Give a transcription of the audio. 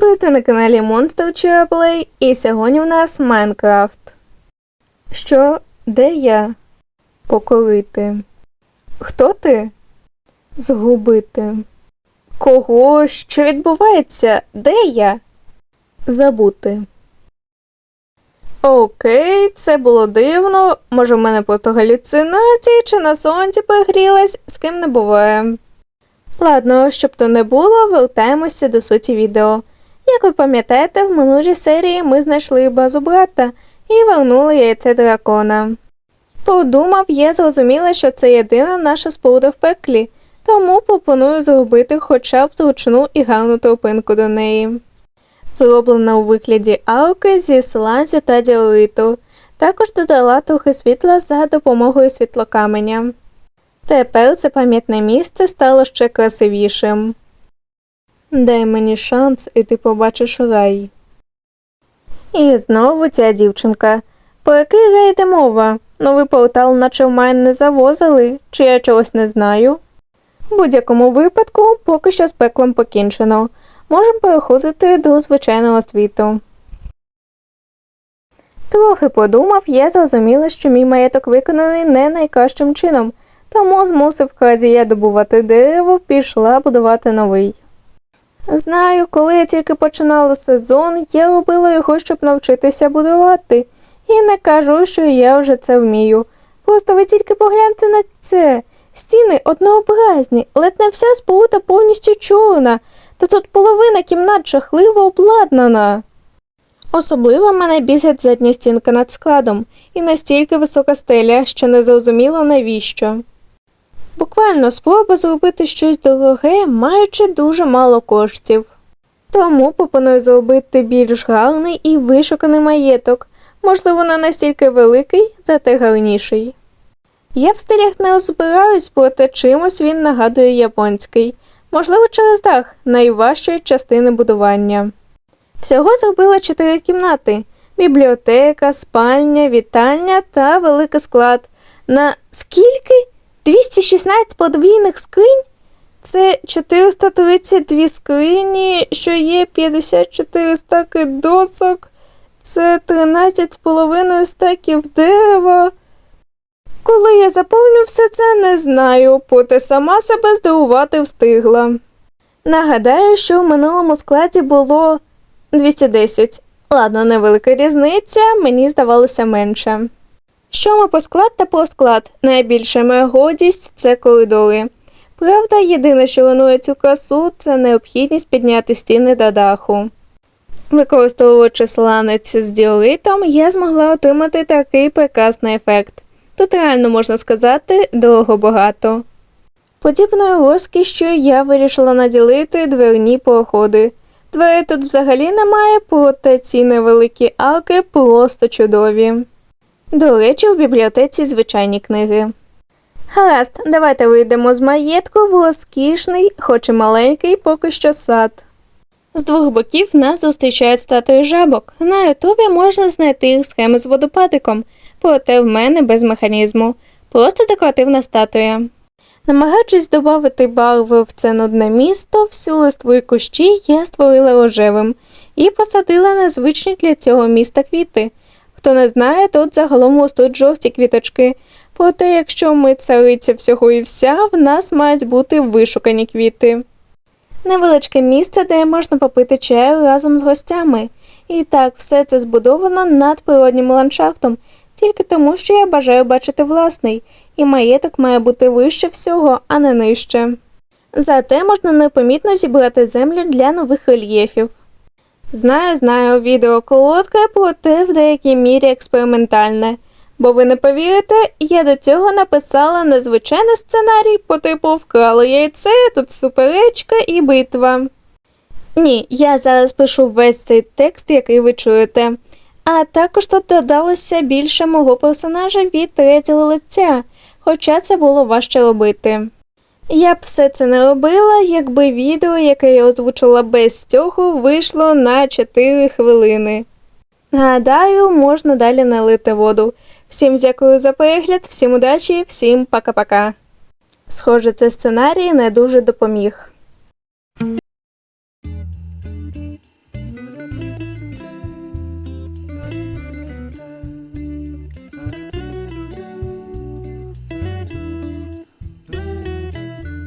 Привіт, ви на каналі Monster Play, і сьогодні в нас Майнкрафт. Що? Де я? Покорити. Хто ти? Згубити. Кого? Що відбувається? Де я? Забути. Окей, це було дивно. Може, в мене просто галюцинації, чи на сонці погрілась, з ким не буває. Ладно, щоб то не було, вертаємося до суті відео. Як ви пам'ятаєте, в минулій серії ми знайшли базу брата і вернули яйце дракона. Подумав, я зрозуміла, що це єдина наша споруда в пеклі, тому пропоную зробити хоча б зручну і гарну тропинку до неї. Зроблена у вигляді арки зі сланцю та діориту. Також додала трохи світла за допомогою світлокаменя. Тепер це пам'ятне місце стало ще красивішим. Дай мені шанс, і ти побачиш рай. І знову ця дівчинка. Про який рай йде мова? Новий портал наче в мене не завозили, чи я чогось не знаю. В будь-якому випадку поки що з пеклом покінчено. Можемо переходити до звичайного світу. Трохи подумав, я зрозуміла, що мій маєток виконаний не найкращим чином, тому змусив крадія добувати дерево, пішла будувати новий. Знаю, коли я тільки починала сезон, я робила його, щоб навчитися будувати, і не кажу, що я вже це вмію. Просто ви тільки погляньте на це. Стіни однообразні, ледь не вся споруда повністю чорна, та тут половина кімнат жахливо обладнана. Особливо мене бісить задня стінка над складом і настільки висока стеля, що не зрозуміло навіщо. Буквально спроба зробити щось дороге, маючи дуже мало коштів. Тому пропоную зробити більш гарний і вишуканий маєток, можливо, не настільки великий, зате гарніший. Я в стилях не розбираюсь, проте чимось він нагадує японський, можливо, через дах найважчої частини будування. Всього зробила чотири кімнати: бібліотека, спальня, вітальня та великий склад. На скільки? 216 подвійних скринь? Це 432 скрині, що є 54 стаки досок, це 13,5 стаків дерева. Коли я заповню все це, не знаю, проте сама себе здивувати встигла. Нагадаю, що в минулому складі було 210. Ладно, невелика різниця, мені здавалося менше. Що ми по склад та про склад? Найбільша моя гордість це коридори. Правда, єдине, що руйнує цю красу, це необхідність підняти стіни до даху. Використовуючи сланець з діоритом, я змогла отримати такий прекрасний ефект. Тут реально можна сказати дорого багато. Подібною розкішшю я вирішила наділити дверні проходи. Дверей тут взагалі немає, проте ці невеликі арки просто чудові. До речі, в бібліотеці звичайні книги. Гаразд, давайте вийдемо з маєтку в розкішний, хоч і маленький, поки що сад. З двох боків нас зустрічають статуї жабок. На ютубі можна знайти їх схеми з водопадиком, проте в мене без механізму. Просто декоративна статуя. Намагаючись додати барви в це нудне місто, всю листву і кущі я створила рожевим і посадила незвичні для цього міста квіти. Хто не знає, тут загалом ростуть жовті квіточки. Проте, якщо ми цариця всього і вся, в нас мають бути вишукані квіти. Невеличке місце, де можна попити чаю разом з гостями. І так, все це збудовано над природнім ландшафтом, тільки тому, що я бажаю бачити власний, і маєток має бути вище всього, а не нижче. Зате можна непомітно зібрати землю для нових рельєфів. Знаю, знаю, відео коротке, проте в деякій мірі експериментальне. Бо ви не повірите, я до цього написала незвичайний сценарій по типу вкрали яйце, тут суперечка і битва. Ні, я зараз пишу весь цей текст, який ви чуєте. А також тут додалося більше мого персонажа від третього лиця, хоча це було важче робити. Я б все це не робила, якби відео, яке я озвучила без цього, вийшло на 4 хвилини. Гадаю, можна далі налити воду. Всім дякую за перегляд, всім удачі, всім пока-пока. Схоже, цей сценарій не дуже допоміг.